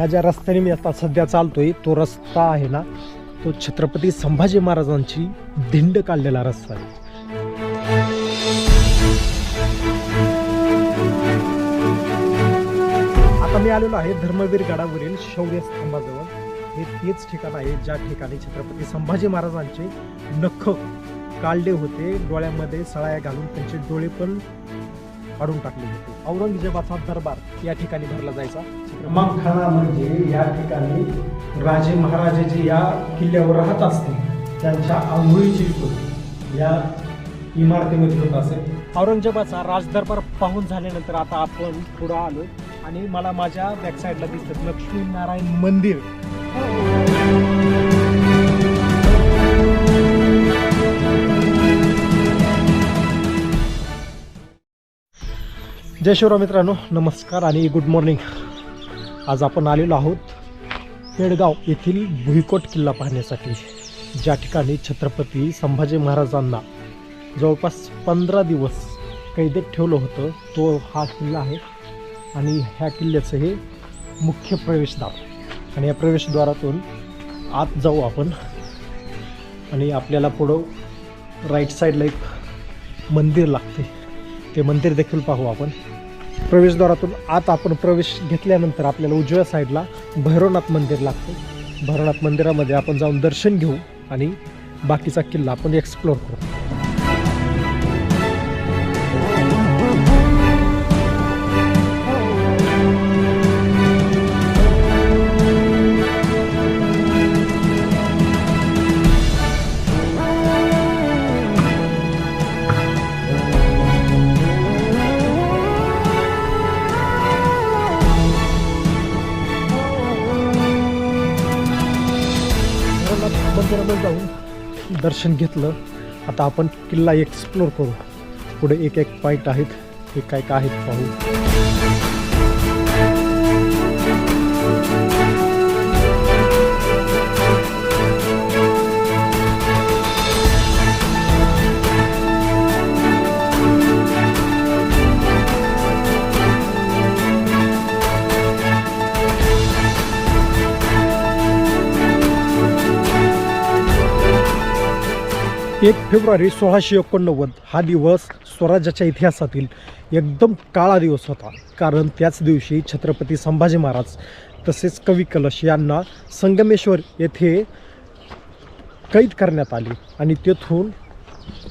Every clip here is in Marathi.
ह्या ज्या रस्त्याने मी आता सध्या चालतोय तो रस्ता आहे ना तो छत्रपती संभाजी महाराजांची धिंड काढलेला रस्ता आहे. आता मी आलेलो आहे धर्मवीर गडावरील शौर्य स्तंभाजवळ. हे तेच ठिकाण आहे ज्या ठिकाणी छत्रपती संभाजी महाराजांचे नख काढले होते. डोळ्यामध्ये सळाया घालून त्यांचे डोळे पण काढून टाकले होते. औरंगजेबाचा दरबार या ठिकाणी भरला जायचा. मग खाना म्हणजे या ठिकाणी राजे महाराजे जे या किल्ल्यावर राहत असतील त्यांच्या आंघोळीची सोय या इमारतीमध्ये होत असेल. औरंगजेबाचा राजदरबार पाहून झाल्यानंतर आता आपण पुढं आलोय. आणि मला माझ्या बॅक साईडला दिसत लक्ष्मीनारायण मंदिर. जय शिवराव मित्रांनो नमस्कार आणि गुड मॉर्निंग आज आपण आलेलो आहोत पेडगाव येथील भुईकोट किल्ला पाहण्यासाठी. ज्या ठिकाणी छत्रपती संभाजी महाराजांना जवळपास पंधरा दिवस कैदेत ठेवलं होतं तो हा किल्ला आहे. आणि ह्या किल्ल्याचं हे मुख्य प्रवेशद्वार. आणि या प्रवेशद्वारातून आत जाऊ आपण. आणि आपल्याला पुढं राईट साईडला एक मंदिर लागते. ते मंदिर देखील पाहू आपण. प्रवेशद्वारातून आत आपण प्रवेश घेतल्यानंतर आपल्याला उजव्या साईडला भैरवनाथ मंदिर लागतं. भैरवनाथ मंदिरामध्ये आपण जाऊन दर्शन घेऊ आणि बाकीचा किल्ला आपण एक्सप्लोअर करू. दर्शन घेतलं. आता आपण किल्ला एक्सप्लोर करू. पुढे एक एक पॉईंट आहेत. ते काय काय आहेत पाहू. एक फेब्रुवारी सोळाशे एकोणनव्वद हा दिवस स्वराज्याच्या इतिहासातील एकदम काळा दिवस होता. कारण त्याच दिवशी छत्रपती संभाजी महाराज तसेच कवी कलश यांना संगमेश्वर येथे कैद करण्यात आले आणि तेथून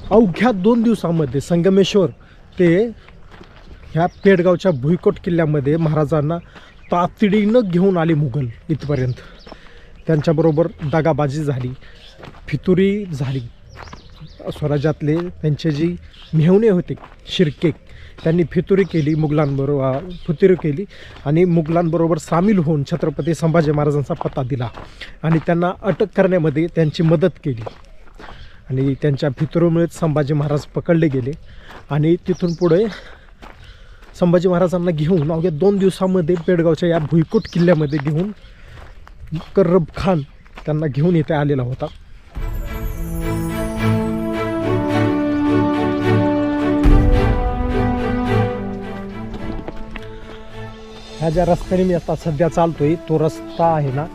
अवघ्या दोन दिवसामध्ये संगमेश्वर ते ह्या पेडगावच्या भुईकोट किल्ल्यामध्ये महाराजांना तातडीनं घेऊन आले मुघल इथपर्यंत. त्यांच्याबरोबर दगाबाजी झाली फितुरी झाली. स्वराज्यातले त्यांचे जी मेहणे होते शिर्के त्यांनी फितुरी केली मुघलांबरोबर फितुरी केली आणि मुघलांबरोबर सामील होऊन छत्रपती संभाजी महाराजांचा पत्ता दिला आणि त्यांना अटक करण्यामध्ये त्यांची मदत केली. आणि त्यांच्या फितुरीमुळेच संभाजी महाराज पकडले गेले आणि तिथून पुढे संभाजी महाराजांना घेऊन अवघ्या दोन दिवसामध्ये पेडगावच्या या भुईकोट किल्ल्यामध्ये घेऊन कर्रब खान त्यांना घेऊन येथे आलेला होता. ह्या ज्या रस्त्याने मी आता सध्या चालतोय तो रस्ता आहे ना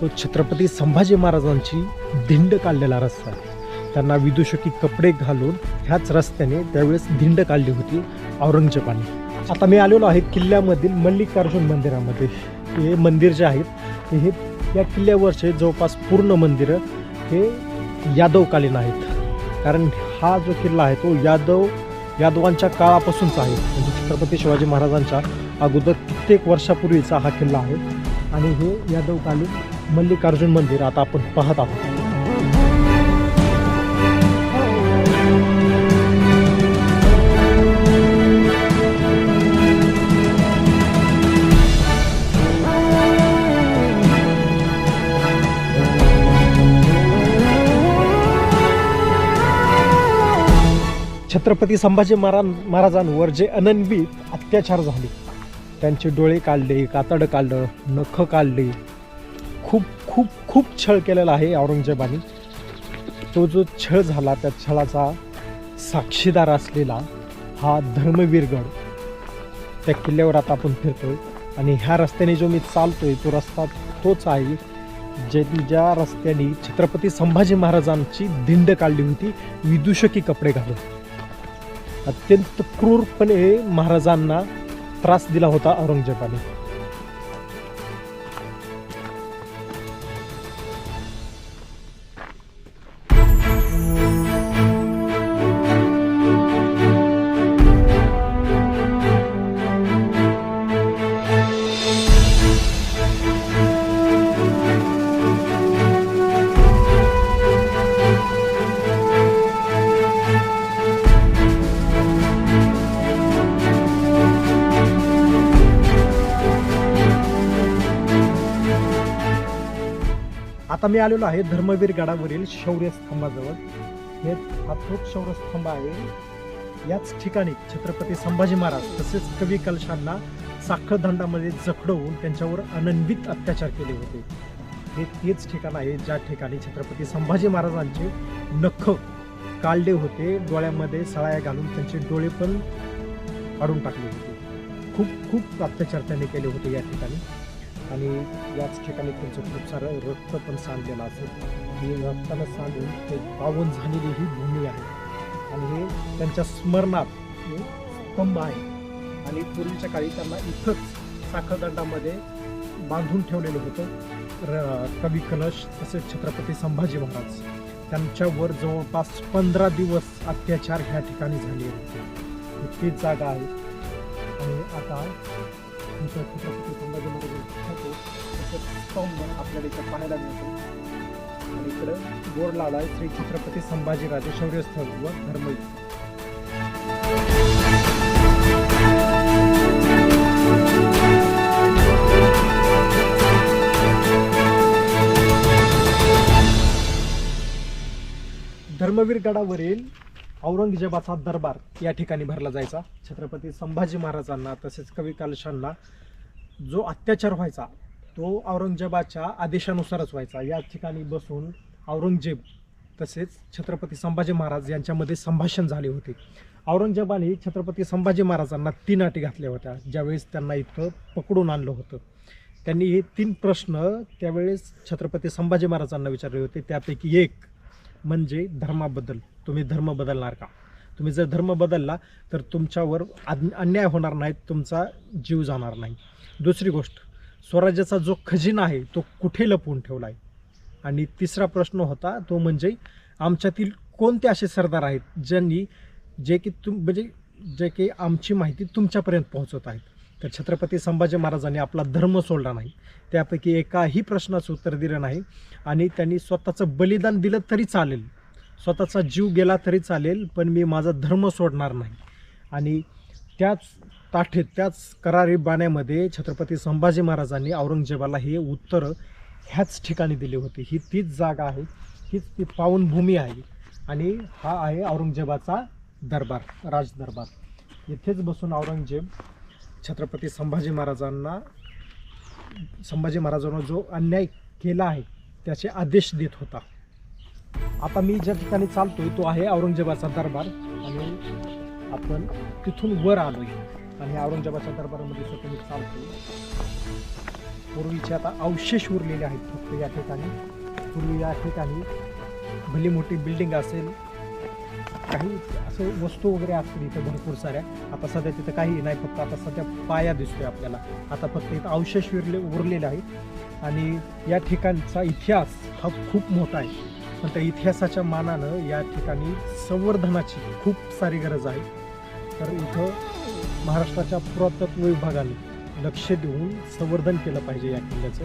तो छत्रपती संभाजी महाराजांची धिंड काढलेला रस्ता आहे. त्यांना विदूषकी कपडे घालून ह्याच रस्त्याने त्यावेळेस धिंड काढली होती औरंगजेबाने. आता मी आलेलो आहे किल्ल्यामधील मल्लिकार्जुन मंदिरामध्ये. हे मंदिर जे आहेत हे या किल्ल्यावरचे जवळपास पूर्ण मंदिरं हे यादवकालीन आहेत. कारण हा जो किल्ला आहे तो यादव यादवांच्या काळापासूनचा आहे. म्हणजे छत्रपती शिवाजी महाराजांच्या अगोदर कित्येक वर्षापूर्वीचा हा किल्ला आहे. आणि हे यादवकालीन मल्लिकार्जुन मंदिर आता आपण पाहत आहोत. छत्रपती संभाजी महाराज महाराजांवर जे अनन्वित अत्याचार झाले त्यांचे डोळे काढले कातडं काढलं नखं काढले. खूप खूप खूप छळ केलेला आहे औरंगजेबाने. तो जो छळ झाला त्या छळाचा साक्षीदार असलेला हा धर्मवीरगड त्या किल्ल्यावर आता आपण फिरतोय. आणि ह्या रस्त्याने जो मी चालतोय तो रस्ता तोच आहे जे ज्या रस्त्याने छत्रपती संभाजी महाराजांची दिंड काढली होती विदूषकी कपडे घालून. अत्यंत क्रूरपणे महाराजांना त्रास दिला होता औरंगजेबाने. आता मी आलेलो आहे धर्मवीर गडावरील शौर्य स्तंभाजवळ हे हा शौर्यस्तंभ शौर्य स्तंभ आहे. याच ठिकाणी छत्रपती संभाजी महाराज तसेच कवी कलशांना साखळदंडामध्ये जखडवून त्यांच्यावर अनन्वित अत्याचार केले होते. हे तेच ठिकाण आहे ज्या ठिकाणी छत्रपती संभाजी महाराजांचे नख कालडे होते. डोळ्यामध्ये सळाया घालून त्यांचे डोळे पण काढून टाकले होते. खूप खूप अत्याचार त्यांनी केले होते या ठिकाणी. आणि याच ठिकाणी त्यांचं खूप सारं रक्त पण सांडलेलं असेल. हे रक्तानं सांडून ते पावन झालेली ही भूमी आहे. आणि हे त्यांच्या स्मरणात हे स्तंभ आहे. आणि पूर्वीच्या काळी त्यांना इथंच साखरदंडामध्ये बांधून ठेवलेलं होतं. र कवी कलश तसेच छत्रपती संभाजी महाराज. त्यांच्यावर जवळपास पंधरा दिवस अत्याचार ह्या ठिकाणी झाले होते. तीच जागा आहे. आणि आता छत्रपती तसंच स्तंभ आपल्याला इथं पाहायला मिळतो. आणि इकडं बोर्ड लावला आहे श्री छत्रपती संभाजीराजे शौर्यस्थळ व धर्मयुग धर्मवीर गडावरील औरंगजेबाचा दरबार या ठिकाणी भरला जायचा. छत्रपती संभाजी महाराजांना तसेच कवी कालशांना जो अत्याचार व्हायचा तो औरंगजेबाच्या आदेशानुसारच व्हायचा. या ठिकाणी बसून औरंगजेब तसेच छत्रपती संभाजी महाराज यांच्यामध्ये संभाषण झाले होते. औरंगजेबाने छत्रपती संभाजी महाराजांना तीन अटी घातल्या होत्या. ज्यावेळेस त्यांना इथं पकडून आणलं होतं. त्यांनी हे तीन प्रश्न त्यावेळेस छत्रपती संभाजी महाराजांना विचारले होते. त्यापैकी एक म्हणजे धर्माबद्दल. तुम्ही धर्म बदलणार का? तुम्ही जर धर्म बदलला तर तुमच्यावर अन्याय होणार नाही तुमचा जीव जाणार नाही. दुसरी गोष्ट स्वराज्याचा जो खजिना आहे तो कुठे लपवून ठेवला आहे? आणि तिसरा प्रश्न होता तो म्हणजे आमच्यातील कोणते असे सरदार आहेत ज्यांनी जे की तुम म्हणजे जे की आमची माहिती तुमच्यापर्यंत पोहोचवत आहेत? तर छत्रपती संभाजी महाराजांनी आपला धर्म सोडला नाही. त्यापैकी एकाही प्रश्नाचं उत्तर दिलं नाही. आणि त्यांनी स्वतःचं बलिदान दिलं तरी चालेल. स्वतःचा जीव गेला तरी चालेल पण मी माझा धर्म सोडणार नाही. आणि त्याच ताठेत त्याच करारी बाण्यामध्ये छत्रपती संभाजी महाराजांनी औरंगजेबाला हे उत्तर ह्याच ठिकाणी दिले होते. ही तीच जागा आहे. हीच ती पावनभूमी आहे. आणि हा आहे औरंगजेबाचा दरबार राजदरबार. इथेच बसून औरंगजेब छत्रपती संभाजी महाराजांना संभाजी महाराजांना जो अन्याय केला आहे त्याचे आदेश देत होता. आता मी ज्या ठिकाणी चालतोय तो आहे औरंगजेबाचा दरबार. आणि आपण तिथून वर आलोय. आणि औरंगजेबाच्या दरबारामध्ये सुद्धा मी चालतोय पूर्वीचे आता अवशेष उरलेले आहेत फक्त या ठिकाणी. पूर्वी या ठिकाणी भली मोठी बिल्डिंग असेल काही असं वस्तू वगैरे असतील इथं भरपूर साऱ्या. आता सध्या तिथं काही नाही फक्त आता सध्या पाया दिसतोय आपल्याला. आता फक्त इथं अवशेष उरले उरलेले आहेत. आणि या ठिकाणचा इतिहास हा खूप मोठा आहे. पण त्या इतिहासाच्या मानानं या ठिकाणी संवर्धनाची खूप सारी गरज आहे. तर इथं महाराष्ट्राच्या पुरातत्व विभागाने लक्ष देऊन संवर्धन केलं पाहिजे या किल्ल्याचं.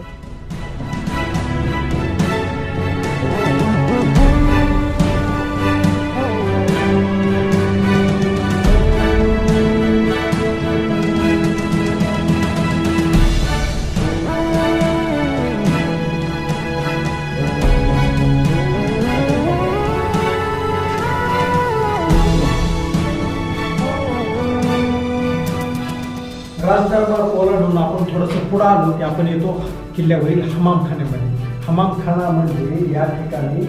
पुढं आलो की आपण येतो किल्ल्यावरील हमामखान्यामध्ये. हमामखाना म्हणजे या ठिकाणी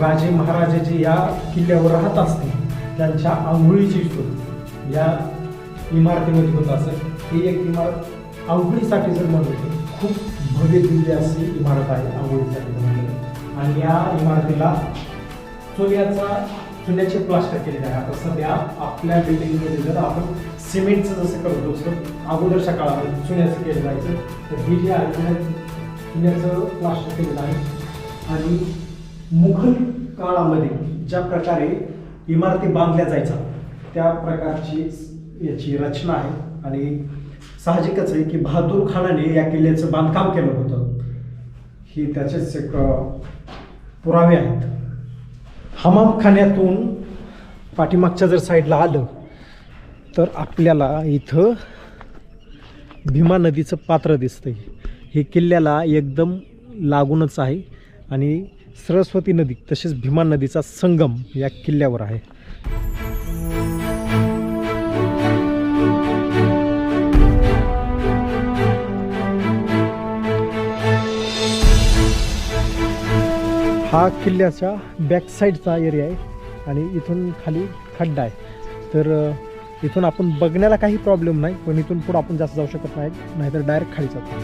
राजे महाराजे जे या किल्ल्यावर राहत असतील त्यांच्या आंघोळीची सोय. या इमारतीमध्ये होत असेल ही एक इमारत आंघोळीसाठी जर म्हणलं तर खूप भव्य दिव्य अशी इमारत आहे आंघोळीसाठी आणि या इमारतीला चुन्याचा चुन्याचे प्लास्टर केलेले आहे आता सध्या आपल्या बिल्डिंगमध्ये जर आपण सिमेंटचं जसं करतो तसं अगोदरच्या काळामध्ये चुन्याचं केलं जायचं तर हे जे आहे चुन्याचं प्लास्टर केलेलं आहे. आणि मुघल काळामध्ये ज्या प्रकारे इमारती बांधल्या जायच्या त्या प्रकारची याची रचना आहे. आणि साहजिकच आहे की बहादूर खानाने या किल्ल्याचं बांधकाम केलं होतं. ही त्याचेच एक पुरावे आहेत. हमामखान्यातून पाठीमागच्या जर साईडला आलं तर आपल्याला इथं भीमा नदीचं पात्र दिसतंय. हे किल्ल्याला एकदम लागूनच आहे आणि सरस्वती नदी तसेच भीमा नदीचा संगम या किल्ल्यावर आहे. हा किल्ल्याच्या बॅकसाईडचा एरिया आहे आणि इथून खाली खड्डा आहे. तर इथून आपण बघण्याला काही प्रॉब्लेम नाही पण इथून पुढं आपण जास्त जाऊ शकत नाही नाहीतर डायरेक्ट खाली जातो.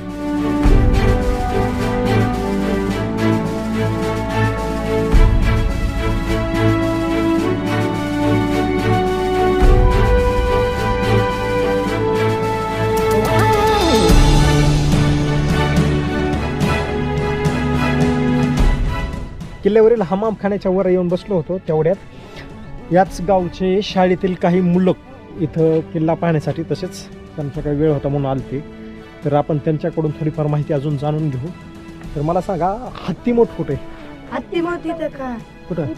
किल्ल्यावरील हमामखान्याच्या वर येऊन बसलो होतो तेवढ्यात. याच गावचे शाळेतील काही मुलं इथं किल्ला पाहण्यासाठी तसेच त्यांचा काही वेळ होता म्हणून आलते. तर आपण त्यांच्याकडून थोडीफार माहिती अजून जाणून घेऊ. तर मला सांगा हत्तीमोठ कुठे? हत्ती मग तिथं का? कुठं?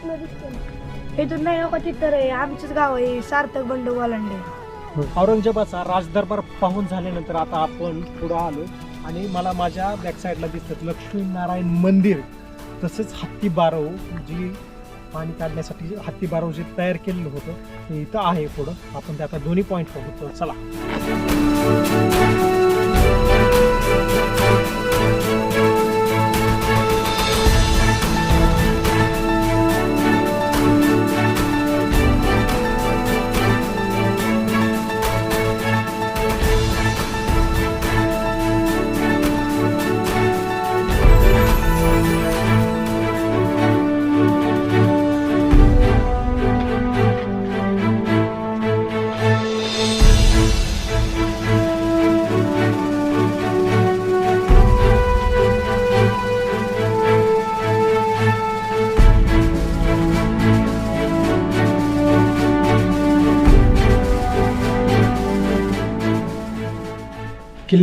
इथून नाही नको तिथं रे आमचंच गाव आहे सार्थक बंडू गोलांडे औरंगजेबाचा राजदरबार पाहून झाल्यानंतर आता आपण पुढं आलो. आणि मला माझ्या बॅक साईडला दिसतात लक्ष्मीनारायण मंदिर. तसेच हत्ती बारव जी पाणी काढण्यासाठी हत्ती बारव जे तयार केलेलं होतं ते इथं आहे पुढं. आपण ते आता दोन्ही पॉईंट बघू तर चला.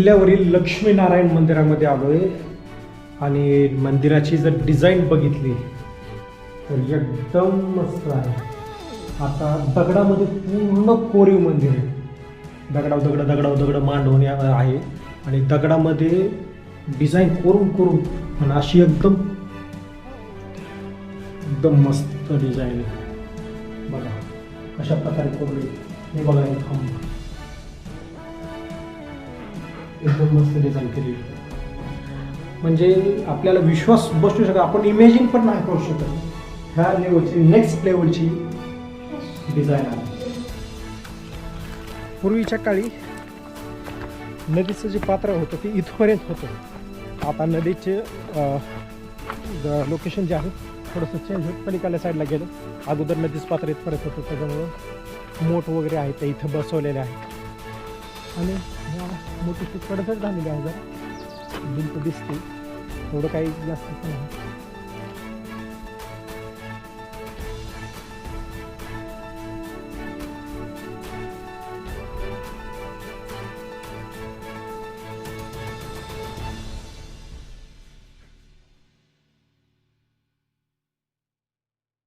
किल्ल्यावरील लक्ष्मीनारायण मंदिरामध्ये आलोय. आणि मंदिराची जर डिझाईन बघितली तर एकदम मस्त आहे. आता दगडामध्ये पूर्ण कोरीव मंदिर आहे. दगडाव दगड दगडाव दगड मांडवून आहे. आणि दगडामध्ये डिझाईन करून कोरून पण अशी एकदम एकदम मस्त डिझाईन आहे. बघा अशा प्रकारे कोरली हे बघा हे थांब. एकदम मस्त डिझाईन केली म्हणजे आपल्याला विश्वास बसू शकत आपण इमेजिन पण नाही करू शकत. ह्या लेवलची नेक्स्ट लेवलची डिझाईन आहे. पूर्वीच्या काळी नदीचं जे पात्र होतं ते इथपर्यंत होतं. आता नदीचे लोकेशन जे आहे थोडंसं चेंज होत. पलीकडल्या साईडला गेलं. अगोदर नदीचं पात्र इथपर्यंत होतं. त्याच्यामुळं मोठ वगैरे आहे ते इथं बसवलेले आहेत आणि ह्या मोठी कडसर झालेली आहे जरा. भिंत दिसते. एवढं काही जास्त नाही.